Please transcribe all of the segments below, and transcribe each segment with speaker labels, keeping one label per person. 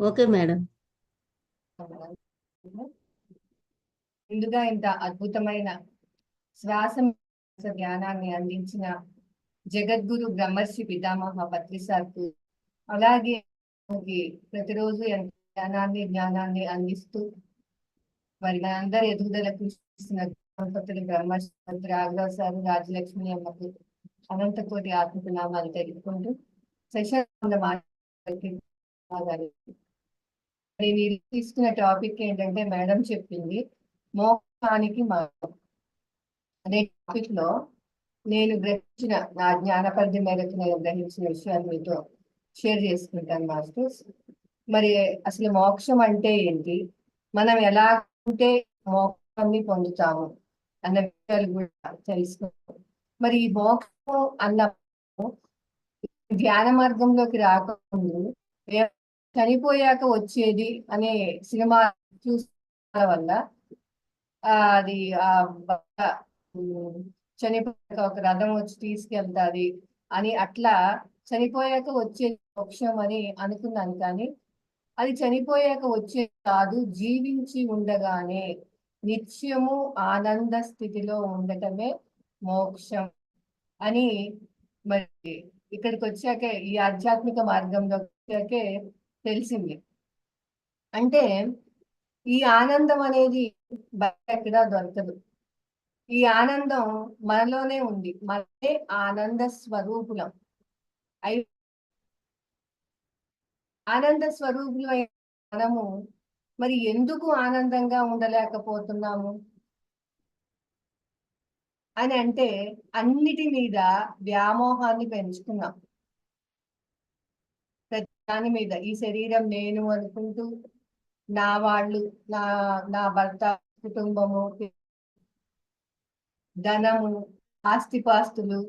Speaker 1: Okay madam.
Speaker 2: ముందుగా ఇంత అద్భుతమైన శ్వాస జ్ఞానాన్ని అందించిన జగద్గురు బ్రహ్మర్షి పితామహ పత్రిసార్కు అలాగే ప్రతిరోజు ఎంత జ్ఞానాన్ని జ్ఞానాన్ని అందిస్తూ మరి అందరి ఎదుగుదల కృషి బ్రహ్మర్షి మంత్రి ఆగ్రహ సార్ రాజలక్ష్మి అమ్మకు అనంత కోటి ఆత్మనామాలు తెలుపుకుంటూ సెషన్ మరి మీరు తీసుకున్న టాపిక్ ఏంటంటే మేడం చెప్పింది మోహానికి మార్గం అనే టాపిక్లో నేను గ్రహించిన నా జ్ఞాన పరిధి మేరకు నేను గ్రహించిన విషయాలు మీతో షేర్ చేసుకుంటాను మాస్టర్స్. మరి అసలు మోక్షం అంటే ఏంటి? మనం ఎలా ఉంటే మోక్షాన్ని పొందుతాము అన్న విషయాలు కూడా తెలుసుకుంటాం మరి ఈ మోక్షం అన్న ధ్యాన మార్గంలోకి రాకముందు చనిపోయాక వచ్చేది అనే సినిమా చూసిన వల్ల అది ఆ చనిపోయాక ఒక రథం వచ్చి తీసుకెళ్తాది అని అట్లా చనిపోయాక వచ్చే మోక్షం అని అనుకున్నాను కానీ అది చనిపోయాక వచ్చే కాదు జీవించి ఉండగానే నిత్యము ఆనంద స్థితిలో ఉండటమే మోక్షం అని మరి ఇక్కడికి వచ్చాకే ఈ ఆధ్యాత్మిక మార్గంలో వచ్చాకే తెలిసింది. అంటే ఈ ఆనందం అనేది బయట ఎక్కడా దొరకదు. ఈ ఆనందం మనలోనే ఉంది. మనమే ఆనంద స్వరూపులం. అయి ఆనంద స్వరూపులమైన మనము మరి ఎందుకు ఆనందంగా ఉండలేకపోతున్నాము? అని అంటే అన్నిటి మీద వ్యామోహాన్ని పెంచుకున్నాం దాని మీద ఈ శరీరం నేను అనుకుంటూ నా వాళ్ళు నా నా భర్త కుటుంబము ధనము ఆస్తిపాస్తులు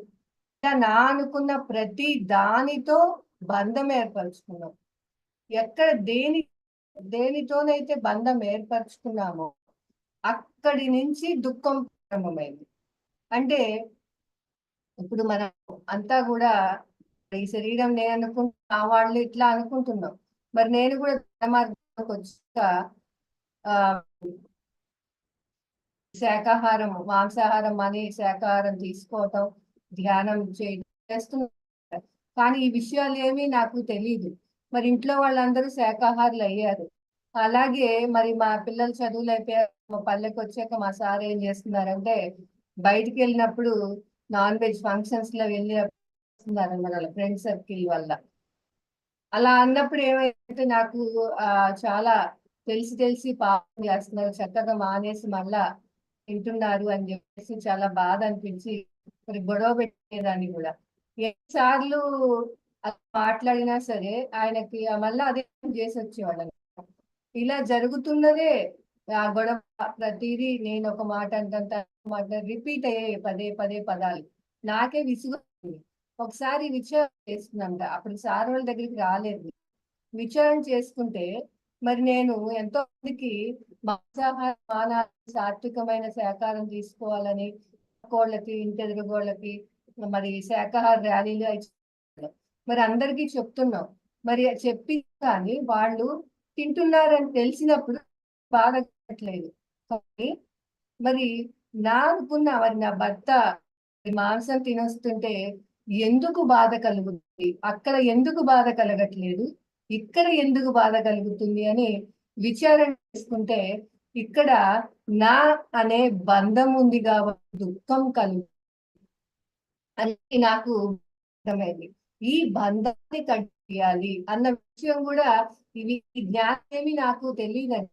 Speaker 2: ఇలా నా అనుకున్న ప్రతి దానితో బంధం ఏర్పరచుకున్నాం. ఎక్కడ దేని దేనితోనైతే బంధం ఏర్పరచుకున్నామో అక్కడి నుంచి దుఃఖం ప్రారంభమైంది. అంటే ఇప్పుడు మనం అంతా కూడా ఈ శరీరం నేను అనుకుంటున్నా వాళ్ళు ఇట్లా అనుకుంటున్నాం. మరి నేను కూడా మార్గంలోకి వచ్చాక ఆ శాకాహారం మాంసాహారం అని శాకాహారం తీసుకోవటం ధ్యానం చేయడం కానీ ఈ విషయాలు ఏమీ నాకు తెలియదు మరి ఇంట్లో వాళ్ళందరూ శాకాహారులు అయ్యారు. అలాగే మరి మా పిల్లలు చదువులు అయిపోయారు మా పల్లెకి వచ్చాక మా సార్ ఏం చేస్తున్నారంటే బయటికి వెళ్ళినప్పుడు నాన్ వెజ్ ఫంక్షన్స్లో వెళ్ళినప్పుడు వస్తున్నారు వాళ్ళ ఫ్రెండ్ సర్కిల్ వల్ల. అలా అన్నప్పుడు ఏమైతే నాకు చాలా తెలిసి తెలిసి పాపం చేస్తున్నారు. చక్కగా మానేసి మళ్ళా తింటున్నారు అని చెప్పేసి చాలా బాధ అనిపించి మరి గొడవ పెట్టేదాన్ని కూడా. ఎన్నిసార్లు అలా మాట్లాడినా సరే ఆయనకి మళ్ళీ అదే చేసి వచ్చేవాళ్ళని ఇలా జరుగుతున్నదే ఆ గొడవ ప్రతిదీ నేను ఒక మాట అంటే మాట రిపీట్ అయ్యే పదే పదే పదాలు. నాకే విసుగు ఒకసారి విచారణ చేస్తుందంట అప్పుడు సార్ వాళ్ళ దగ్గరికి రాలేదు. విచారణ చేసుకుంటే మరి నేను ఎంతో మందికి మాంసాహార సాత్వికమైన సహకారం తీసుకోవాలని కోళ్ళకి ఇంటెదురుగోళ్ళకి మరి శాకాహార ర్యాలీలు మరి అందరికీ చెప్తున్నాం. మరి చెప్పి కానీ వాళ్ళు తింటున్నారని తెలిసినప్పుడు బాధట్లేదు కానీ మరి నా అనుకున్న మరి నా భర్త మాంసం తినొస్తుంటే ఎందుకు బాధ కలుగుతుంది? అక్కడ ఎందుకు బాధ కలగట్లేదు? ఇక్కడ ఎందుకు బాధ కలుగుతుంది అని విచారణ చేసుకుంటే ఇక్కడ నా అనే బంధం ఉంది కాబట్టి దుఃఖం కలుగు అని నాకు అర్థమైంది. ఈ బంధాన్ని కట్ చేయాలి అన్న విషయం కూడా ఇవి ఈ జ్ఞానం ఏమి నాకు తెలియదండి.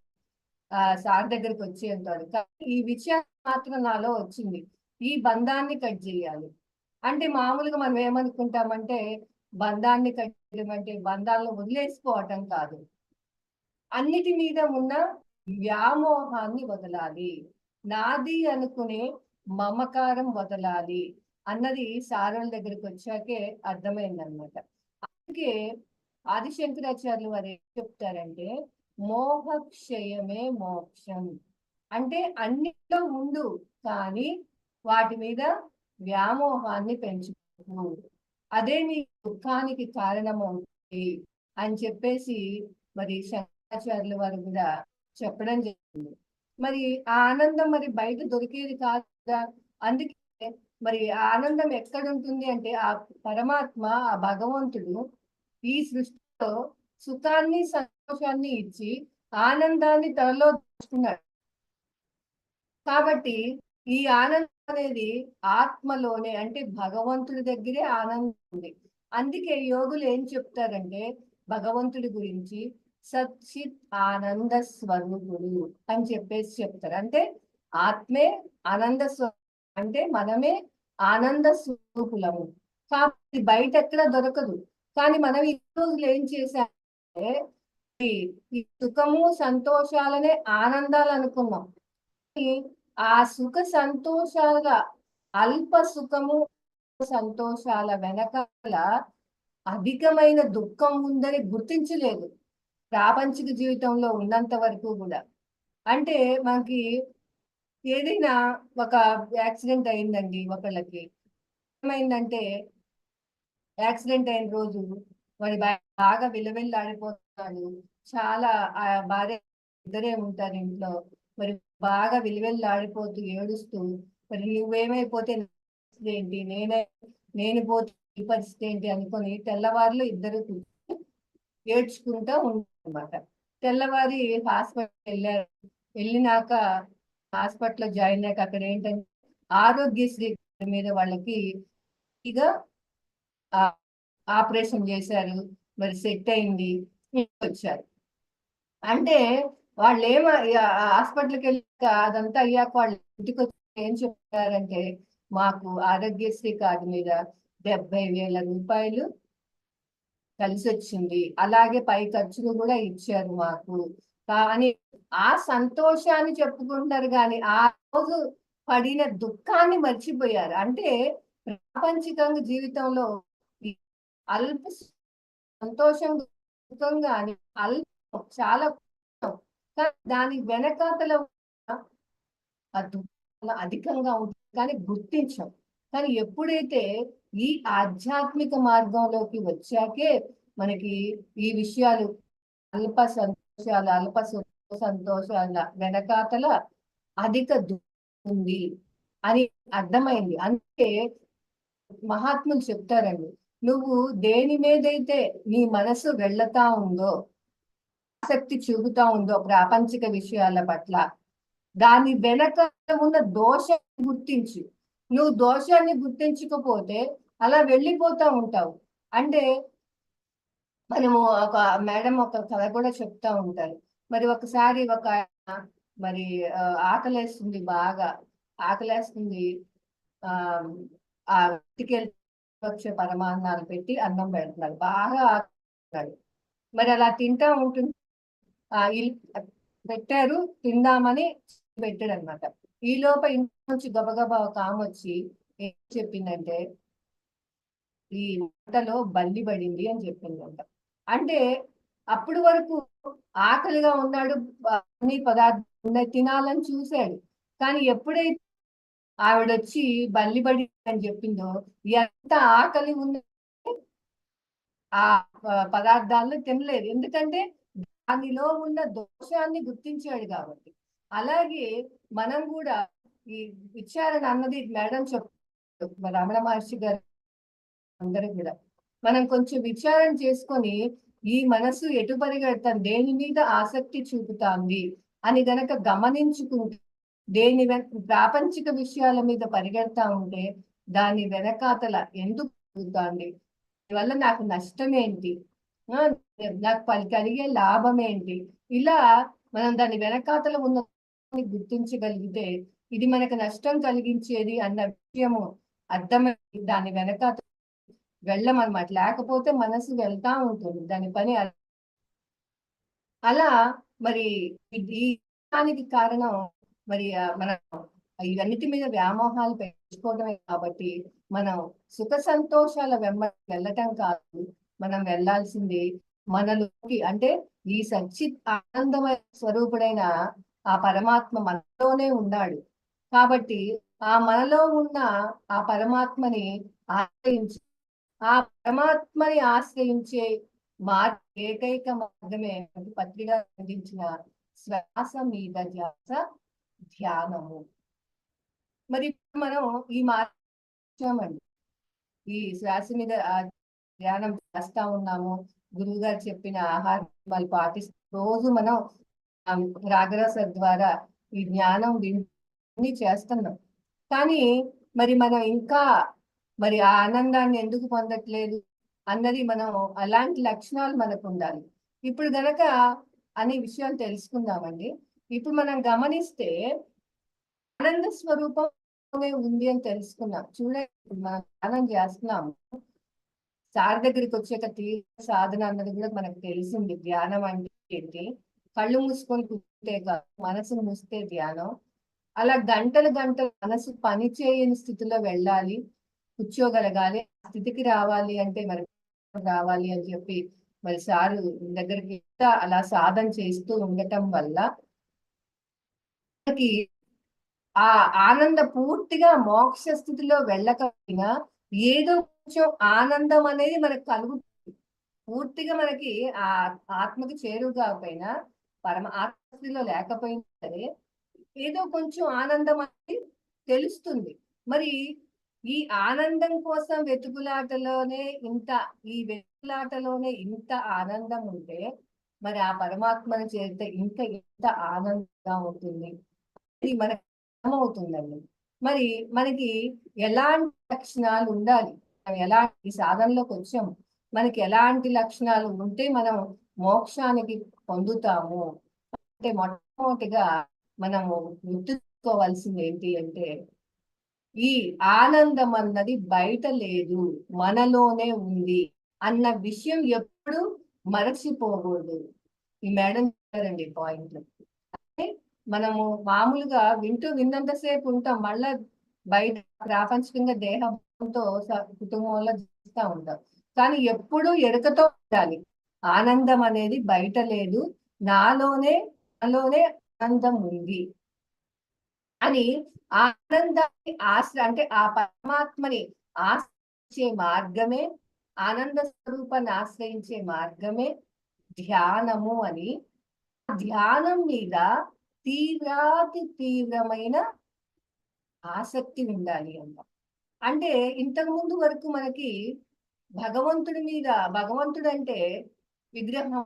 Speaker 2: ఆ సార్ దగ్గరికి వచ్చేంత కానీ ఈ విషయం మాత్రం నాలో వచ్చింది. ఈ బంధాన్ని కట్ చేయాలి. అంటే మామూలుగా మనం ఏమనుకుంటామంటే బంధాన్ని కట్టడం అంటే బంధాలను వదిలేసుకోవటం కాదు. అన్నిటి మీద ఉన్న వ్యామోహాన్ని వదలాలి. నాది అనుకునే మమకారం వదలాలి అన్నది సారోళ్ళ దగ్గరికి వచ్చాకే అర్థమైంది అనమాట అందుకే ఆదిశంకరాచార్యులు వారు ఏం చెప్తారంటే మోహక్షయమే మోక్షం. అంటే అన్నిట్లో ఉండు కానీ వాటి మీద వ్యామోహాన్ని పెంచుకో అదే నీ దుఃఖానికి కారణమవుతుంది అని చెప్పేసి మరి శంకరాచార్యుల వారు కూడా చెప్పడం జరిగింది. మరి ఆ ఆనందం మరి బయట దొరికేది కాదు? కదా అందుకే మరి ఆనందం ఎక్కడ ఉంటుంది అంటే ఆ పరమాత్మ ఆ భగవంతుడు ఈ సృష్టిలో సుఖాన్ని సంతోషాన్ని ఇచ్చి ఆనందాన్ని తనలో దాచుకున్నాడు. కాబట్టి ఈ ఆనందం అనేది ఆత్మలోనే అంటే భగవంతుడి దగ్గరే ఆనందం ఉంది అందుకే యోగులు ఏం చెప్తారంటే భగవంతుడి గురించి సచిత్ ఆనంద స్వరూపుడు అని చెప్పేసి చెప్తారు. అంటే ఆత్మే ఆనంద స్వరూపం అంటే మనమే ఆనంద స్వరూపులము. కాబట్టి బయట ఎక్కడ దొరకదు. కానీ మనం ఈ రోజులు ఏం చేశామంటే ఈ- సుఖము సంతోషాలనే ఆనందాలు అనుకున్నాం ఆ సుఖ సంతోషాల అల్ప సుఖము సంతోషాల వెనకాల అధికమైన దుఃఖం ఉందని గుర్తించలేదు ప్రాపంచిక జీవితంలో ఉన్నంత వరకు కూడా. అంటే మనకి ఏదైనా ఒక యాక్సిడెంట్ అయిందండి ఒకళ్ళకి. ఏమైందంటే యాక్సిడెంట్ అయిన రోజు వాడి బాగా విలువెల్లాడిపోతున్నాడు చాలా ఆ భార్య ఇద్దరే ఉంటారు ఇంట్లో. మరి బాగా విలువెల్లాడిపోతూ ఏడుస్తూ మరి నువ్వేమైపోతే ఏంటి నేనే నేను పోతే ఈ పరిస్థితి ఏంటి అనుకొని తెల్లవారులు ఇద్దరు ఏడ్చుకుంటూ ఏడ్చుకుంటా ఉంటారన్నమాట. తెల్లవారి హాస్పిటల్ వెళ్ళారు. వెళ్ళినాక హాస్పిటల్ జాయిన్ అయ్యాక అక్కడ ఏంటంటే ఆరోగ్యశ్రీ మీద వాళ్ళకి ఇక ఆపరేషన్ చేశారు. మరి సెట్ అయింది. వచ్చారు అంటే వాళ్ళు ఏమ హాస్పిటల్కి వెళ్ళి అదంతా అయ్యాక వాళ్ళు ఇంటికి వచ్చి ఏం చెప్పారంటే మాకు ఆరోగ్యశ్రీ కార్డు మీద డెబ్బై వేల రూపాయలు కలిసి వచ్చింది. అలాగే పై ఖర్చులు కూడా ఇచ్చారు మాకు. కానీ ఆ సంతోషాన్ని చెప్పుకుంటారు కానీ ఆ రోజు పడిన దుఃఖాన్ని మర్చిపోయారు. అంటే ప్రాపంచికంగా జీవితంలో అల్ప సంతోషం కానీ అల్ప చాలా దాని వెనకాతల ఉన్న అధికంగా ఉంటుంది కానీ గుర్తించం. కానీ ఎప్పుడైతే ఈ ఆధ్యాత్మిక మార్గంలోకి వచ్చాకే మనకి ఈ విషయాలు అల్ప సంతోషాల అల్ప సంతోషాల వెనకాతల అధిక ఉంది అని అర్థమైంది. అంటే మహాత్ములు చెప్తారండి నువ్వు దేని మీదైతే నీ మనసు వెళ్ళతా ఉందో ఆసక్తి చూపుతా ఉందో ప్రాపంచిక విషయాల పట్ల. దాని వెనక ఉన్న దోషాన్ని గుర్తించు. నువ్వు దోషాన్ని గుర్తించకపోతే అలా వెళ్ళిపోతా ఉంటావు. అంటే మనము ఒక మేడం ఒక కథ కూడా చెప్తా ఉంటారు. మరి ఒకసారి ఒక మరి ఆకలేస్తుంది బాగా. ఆకలేస్తుంది. ఆ ఆ వచ్చే పరమాన్నాలు పెట్టి అన్నం పెడుతున్నారు. బాగా ఆకలి. మరి అలా తింటా ఉంటుంది. పెట్టారు తిందామని పెట్టాడు అనమాట ఈ లోప ఇంటి నుంచి గబగబా ఒక ఆమె వచ్చి ఏం చెప్పిందంటే ఈ మంటలో బల్లి పడింది అని చెప్పిందంట. అంటే అప్పుడు వరకు ఆకలిగా ఉన్నాడు అన్ని పదార్థాలు తినాలని చూశాడు. కానీ ఎప్పుడైతే ఆవిడ వచ్చి బల్లి పడి అని చెప్పిందో ఎంత ఆకలి ఉంది ఆ పదార్థాలను తినలేదు. ఎందుకంటే దానిలో ఉన్న దోషాన్ని గుర్తించాడు కాబట్టి. అలాగే మనం కూడా ఈ విచారణ అన్నది మేడం చెప్పారు రమణ మహర్షి గారు అందరూ కూడా. మనం కొంచెం విచారణ చేసుకొని ఈ మనసు ఎటు పరిగెడతాం దేని మీద ఆసక్తి చూపుతాంది అని గనక గమనించుకుంటే దేని వెన- ప్రాపంచిక విషయాల మీద పరిగెడతా ఉంటే దాని వెనకాతల ఎందుకు జరుగుతాంది వల్ల నాకు నష్టం ఏంటి నాకు పలి కలిగే లాభం ఏంటి ఇలా మనం దాని వెనకాతల ఉన్న గుర్తించగలిగితే ఇది మనకు నష్టం కలిగించేది అన్న విషయము అర్థమై దాని వెనకాతల వెళ్ళమన్నమాట లేకపోతే మనసు వెళ్తా ఉంటుంది. దాని పని అలా. అలా మరి దానికి కారణం మరి మనం ఇవన్నిటి మీద వ్యామోహాలు పెంచుకోవడమే కాబట్టి మనం సుఖ సంతోషాల వెంబడి వెళ్ళటం కాదు. మనం వెళ్ళాల్సింది మనలోకి అంటే ఈ సచ్చిత్ ఆనందమైన స్వరూపుడైన ఆ పరమాత్మ మనలోనే ఉన్నాడు. కాబట్టి ఆ మనలో ఉన్న ఆ పరమాత్మని ఆశ్రయించి ఆ పరమాత్మని ఆశ్రయించే మార్గ ఏకైక మార్గమే పత్రిక అందించిన శ్వాస మీద ధ్యాస ధ్యానము. మరి మనం ఈ మార్గం ఈ శ్వాస మీద ధ్యానం చేస్తా ఉన్నాము. గురువు గారు చెప్పిన ఆహారం వాళ్ళు పాటిస్తూ రోజు మనం ఆ రాగరస ద్వారా ఈ జ్ఞానం విని చేస్తున్నాం. కానీ మరి మనం ఇంకా మరి ఆ ఆనందాన్ని ఎందుకు పొందట్లేదు అన్నది మనం అలాంటి లక్షణాలు మనకు ఉండాలి. ఇప్పుడు గనక అనే విషయాలు తెలుసుకుందామండి. ఇప్పుడు మనం గమనిస్తే ఆనంద స్వరూపం ఉంది అని తెలుసుకున్నాం. చూడండి మనం ధ్యానం చేస్తున్నాము. సార్ దగ్గరికి వచ్చాక తీవ్ర సాధన అన్నది కూడా మనకు తెలిసింది. ధ్యానం అంటే ఏంటి కళ్ళు మూసుకొని కూర్చుంటే కాదు మనసును మూస్తే ధ్యానం. అలా గంటలు గంటలు మనసు పని చేయని స్థితిలో వెళ్ళాలి. కూర్చోగలగాలి. ఆ స్థితికి రావాలి అంటే మరి రావాలి అని చెప్పి మరి సారు దగ్గరికి అలా సాధన చేస్తూ ఉండటం వల్ల ఆ ఆనంద పూర్తిగా మోక్ష స్థితిలో వెళ్ళకపోయినా ఏదో కొంచెం ఆనందం అనేది మనకు కలుగుతుంది. పూర్తిగా మనకి ఆ ఆత్మకి చేరువు కాకపోయినా పరమ ఆత్మస్థితిలో లేకపోయినా సరే ఏదో కొంచెం ఆనందం అనేది తెలుస్తుంది. మరి ఈ ఆనందం కోసం వెతుకులాటలోనే ఇంత ఈ వెతుకులాటలోనే ఇంత ఆనందం ఉంటే మరి ఆ పరమాత్మను చేరితే ఇంకా ఇంత ఆనందంగా ఉంటుంది ఇది మనకు అర్థమవుతుందండి. మరి మనకి ఎలాంటి లక్షణాలు ఉండాలి? మనం ఎలాంటి సాధనలో కొంచెం మనకి ఎలాంటి లక్షణాలు ఉంటే మనం మోక్షానికి పొందుతాము? అంటే మొట్టమొదటిగా మనము గుర్తుకోవాల్సింది ఏంటి అంటే ఈ ఆనందం అన్నది బయట లేదు మనలోనే ఉంది అన్న విషయం ఎప్పుడు మరచిపోకూడదు. ఈ మేడం చెప్పారండి పాయింట్ మనము మామూలుగా వింటూ విన్నంతసేపు ఉంటాం. మళ్ళా బయట ప్రాపంచికంగా దేహంతో స- కుటుంబంలో జీవిస్తూ ఉంటాం. కానీ ఎప్పుడూ ఎరుకతో ఉండాలి. ఆనందం అనేది బయట లేదు. నాలోనే నాలోనే ఆనందం ఉంది. అని ఆనందాన్ని ఆశ్ర అంటే ఆ పరమాత్మని ఆశ్రయించే మార్గమే ఆనంద స్వరూపాన్ని ఆశ్రయించే మార్గమే ధ్యానము అని. ధ్యానం మీద తీవ్రాతి తీవ్రమైన ఆసక్తి ఉండాలి అంట అంటే ఇంతకు ముందు వరకు మనకి భగవంతుడి మీద భగవంతుడు అంటే విగ్రహం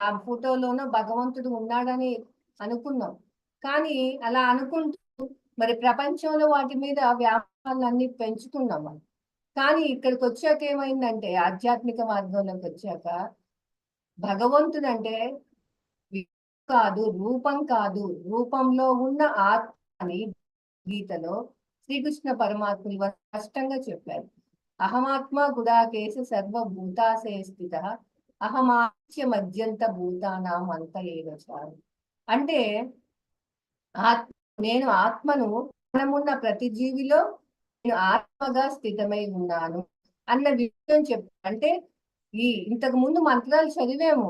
Speaker 2: ఆ ఫోటోలోనో భగవంతుడు ఉన్నాడని అనుకున్నాం. కానీ అలా అనుకుంటూ మరి ప్రపంచంలో వాటి మీద వ్యాపారాలన్నీ పెంచుతున్నాం మనం. కానీ ఇక్కడికి వచ్చాక ఏమైందంటే ఆధ్యాత్మిక మార్గంలోకి వచ్చాక భగవంతుడు అంటే కాదు రూపం కాదు. రూపంలో ఉన్న ఆత్మని గీతలో శ్రీకృష్ణ పరమాత్ములు స్పష్టంగా చెప్పారు. అహమాత్మ గుడాకేశ సర్వభూతాశయ స్థిత అహమాత్య మధ్యంత భూతానాం అంత ఏదోచారు అంటే ఆత్మ నేను ఆత్మను మనమున్న ప్రతి జీవిలో నేను ఆత్మగా స్థితమై ఉన్నాను అన్న విషయం చెప్ అంటే ఈ ఇంతకు ముందు మంత్రాలు చదివాము.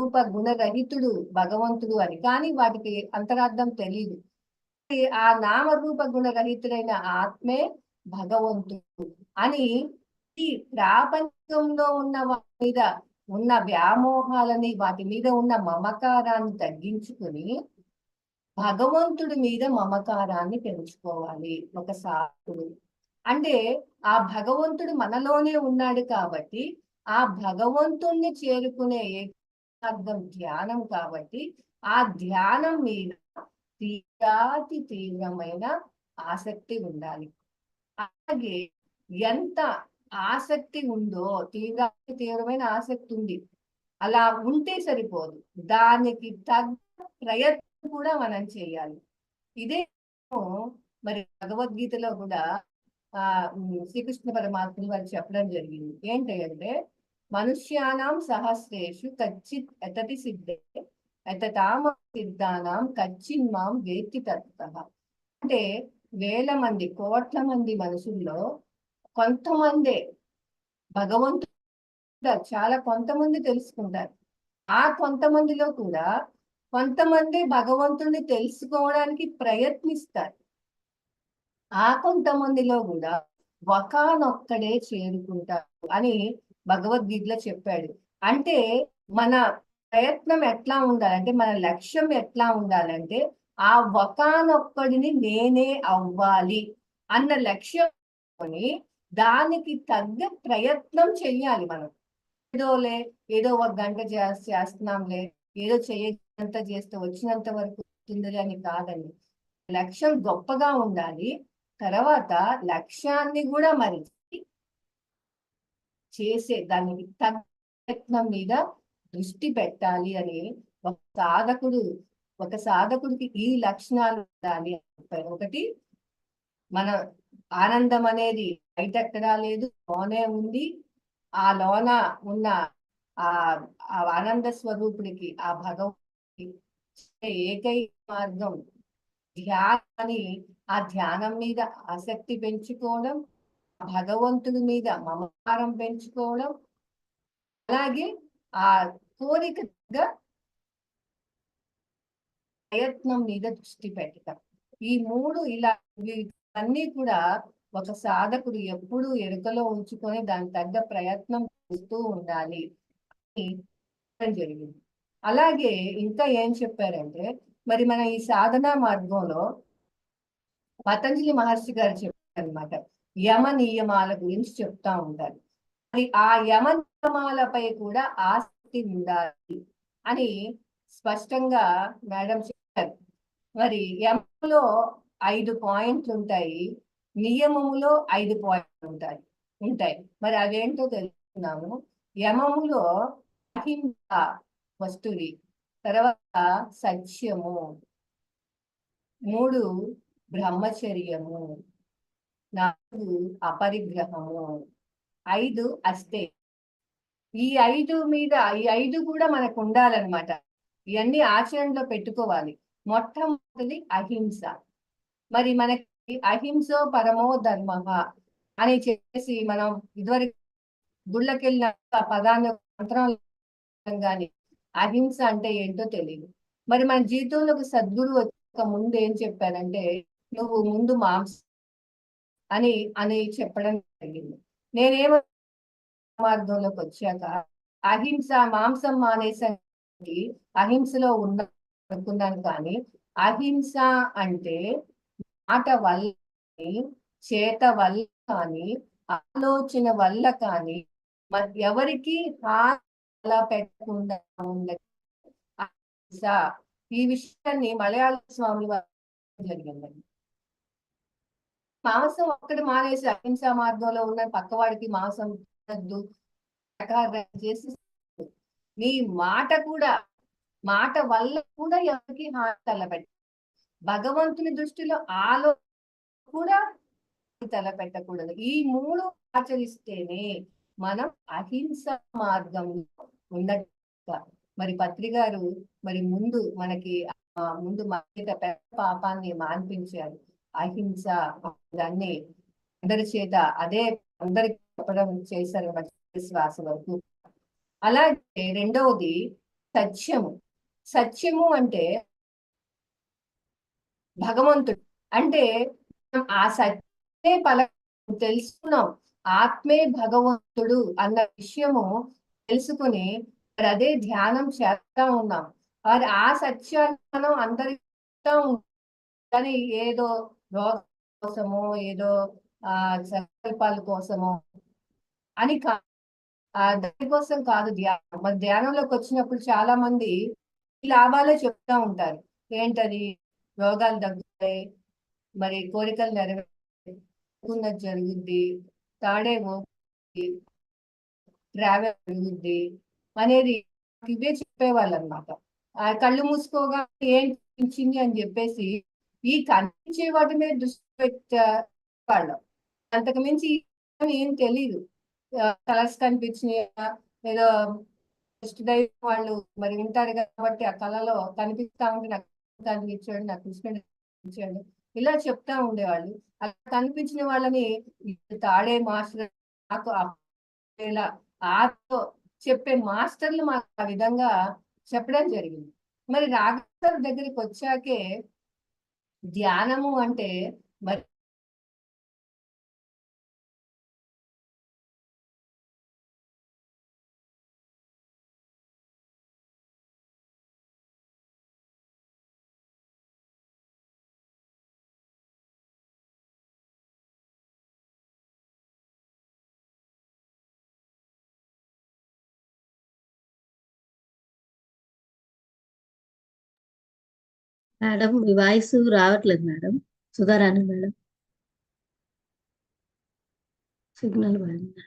Speaker 2: రూప గుణరహితుడు భగవంతుడు అని. కానీ వాటికి అంతరార్థం తెలియదు ఆ నామరూప గుణరహితుడైన ఆత్మే భగవంతుడు అని ఈ ప్రాపంచంలో ఉన్న వాటి మీద ఉన్న వ్యామోహాలని వాటి మీద ఉన్న మమకారాన్ని తగ్గించుకుని భగవంతుడి మీద మమకారాన్ని పెంచుకోవాలి. ఒక సాధుడు అంటే ఆ భగవంతుడు మనలోనే ఉన్నాడు కాబట్టి ఆ భగవంతుణ్ణి చేరుకునే అర్థం ధ్యానం కాబట్టి ఆ ధ్యానం మీద తీరాతి తీవ్రమైన ఆసక్తి ఉండాలి. అలాగే ఎంత ఆసక్తి ఉందో తీవ్రాతి తీవ్రమైన ఆసక్తి ఉంది అలా ఉంటే సరిపోదు. దానికి తగ్గ ప్రయత్నం కూడా మనం చేయాలి. ఇదే మరి భగవద్గీతలో కూడా ఆ శ్రీకృష్ణ పరమాత్మ వారు చెప్పడం జరిగింది. ఏంటంటే మనుష్యానాం సహస్రేషు కచ్చిత్ ఎతటి సిద్ధే ఎతతామ సిద్ధానాం కచ్చిన్మాం వేత్తి తత్వ అంటే వేల మంది కోట్ల మంది మనుషుల్లో కొంతమందే భగవంతుడు చాలా కొంతమంది తెలుసుకుంటారు ఆ కొంతమందిలో కూడా కొంతమంది భగవంతుడిని తెలుసుకోవడానికి ప్రయత్నిస్తారు ఆ కొంతమందిలో కూడా ఒకానొక్కడే చేరుకుంటారు అని భగవద్గీతలో చెప్పాడు. అంటే మన ప్రయత్నం ఎట్లా ఉండాలంటే మన లక్ష్యం ఎట్లా ఉండాలంటే ఆ ఒకనొక్కడిని నేనే అవ్వాలి అన్న లక్ష్యం దానికి తగ్గ ప్రయత్నం చెయ్యాలి మనం. ఏదోలే ఏదో ఒక గంట చేస్తున్నాంలే ఏదో చేయనంత చేస్తే వచ్చినంత వరకు వస్తుంది అని కాదండి. లక్ష్యం గొప్పగా ఉండాలి. తర్వాత లక్ష్యాన్ని కూడా మరి చేసే దానికి తగ్గ ప్రయత్నం మీద దృష్టి పెట్టాలి అని ఒక సాధకుడు ఒక సాధకుడికి ఈ లక్షణాలు ఉండాలి. ఒకటి మన ఆనందం అనేది బయట ఎక్కడా లేదు లోనే ఉంది. ఆ లోన ఉన్న ఆ ఆ ఆనంద స్వరూపుడికి ఆ భగవంతుడికి ఏకైక మార్గం ధ్యానాన్ని ఆ ధ్యానం మీద ఆసక్తి పెంచుకోవడం భగవంతుడి మీద మమకారం పెంచుకోవడం. అలాగే ఆ కోరికగా ప్రయత్నం మీద దృష్టి పెట్టడం. ఈ మూడు ఇలా అన్ని కూడా ఒక సాధకుడు ఎప్పుడూ ఎరుకలో ఉంచుకొని దాని తగ్గ ప్రయత్నం చేస్తూ ఉండాలి. అని జరిగింది. అలాగే ఇంకా ఏం చెప్పారంటే మరి మన ఈ సాధనా మార్గంలో పతంజలి మహర్షి గారు చెప్పారనమాట యమ నియమాల గురించి చెప్తా ఉంటారు. మరి ఆ యమ నియమాలపై కూడా ఆసక్తి ఉండాలి అని స్పష్టంగా మేడం చెప్పారు. మరి యమలో ఐదు పాయింట్లు ఉంటాయి నియమములో ఐదు పాయింట్లు ఉంటాయి ఉంటాయి. మరి అవేంటో తెలుసుకున్నాము యమములో అహింస వస్తువి తర్వాత సత్యము మూడు బ్రహ్మచర్యము. నాలుగు అపరిగ్రహము. ఐదు అస్తే. ఈ ఐదు మీద ఈ ఐదు కూడా మనకు ఉండాలన్నమాట. ఇవన్నీ ఆచరణలో పెట్టుకోవాలి. మొట్టమొదటి అహింస. మరి మనకి అహింసో పరమో ధర్మ అని చెప్పేసి మనం ఇదివరకు గుళ్ళకెళ్ళిన పదాన్ని మంత్రం కానీ అహింస అంటే ఏంటో తెలియదు మరి మన జీవితంలో ఒక సద్గురు వచ్చక ముందు ఏం చెప్పారంటే నువ్వు ముందు మాంసం అని అని చెప్పడం జరిగింది. నేనేమో మార్గంలోకి వచ్చాక అహింస మాంసం మానేసానికి అహింసలో ఉన్న అనుకున్నాను కానీ అహింస అంటే మాట వల్ల చేత వల్ల కానీ ఆలోచన వల్ల కానీ ఎవరికి అలా పెట్టకుండా ఉండదు. అహింస ఈ విషయాన్ని మలయాళ స్వామి వారు జరిగిందండి. మాంసం ఒక్కటి మానేసి అహింస మార్గంలో ఉన్న పక్కవాడికి మాంసం చేసి మీ మాట కూడా మాట వల్ల కూడా ఎవరికి హాని తలపెట్ట భగవంతుని దృష్టిలో ఆలో కూడా తలపెట్టకూడదు. ఈ మూడు ఆచరిస్తేనే మనం అహింస మార్గంలో ఉన్నట్టుగా మరి పత్రి గారు మరి ముందు మనకి ముందు మన పెద్ద పాపాన్ని మాన్పించారు. అహింస దాన్ని అందరి చేత అదే అందరికి చెప్పడం చేశారు శ్వాస వరకు. అలాగే రెండవది సత్యము. సత్యము అంటే భగవంతుడు. అంటే ఆ సత్యమే పల తెలుసుకున్నాం. ఆత్మే భగవంతుడు అన్న విషయము తెలుసుకుని అదే ధ్యానం చేస్తా ఉన్నాం. వారి ఆ సత్యాన్ని మనం అందరికి కానీ ఏదో కోసము ఏదో ఆ సంకల్పాల కోసమో అని కాదు దానికోసం కాదు ధ్యానం మన ధ్యానంలోకి వచ్చినప్పుడు చాలా మంది ఈ లాభాలే చెప్తా ఉంటారు. ఏంటది? రోగాలు తగ్గుతాయి. మరి కోరికలు నెరవేరుకున్నది జరుగుద్ది. తాడే మోగుద్ది ట్రావెల్ జరుగుద్ది అనేది ఇవే చెప్పేవాళ్ళు అనమాట ఆ కళ్ళు మూసుకోగా ఏం కనిపించింది అని చెప్పేసి ఈ కనిపించే వాటి మీద దృష్టి పెట్టేవాళ్ళం. అంతకు మించి ఏం తెలియదు కలర్స్ కనిపించినాయా ఏదో దృష్టి దైవం వాళ్ళు మరి వింటారు కాబట్టి ఆ కళలో కనిపిస్తా ఉంటే నాకు కనిపించాడు నాకు కృష్ణుడు కనిపించాడు ఇలా చెప్తా ఉండేవాళ్ళు. అలా కనిపించిన వాళ్ళని తాడే మాస్టర్ నాకు ఆ- ఇలా ఆతో చెప్పే మాస్టర్లు మాకు ఆ విధంగా చెప్పడం జరిగింది. మరి రాఘవ దగ్గరికి వచ్చాకే ధ్యానము అంటే మరి
Speaker 1: మేడం మీ వాయిస్ రావట్లేదు మేడం. సుధారాణి మేడం. సిగ్నల్ పడింది.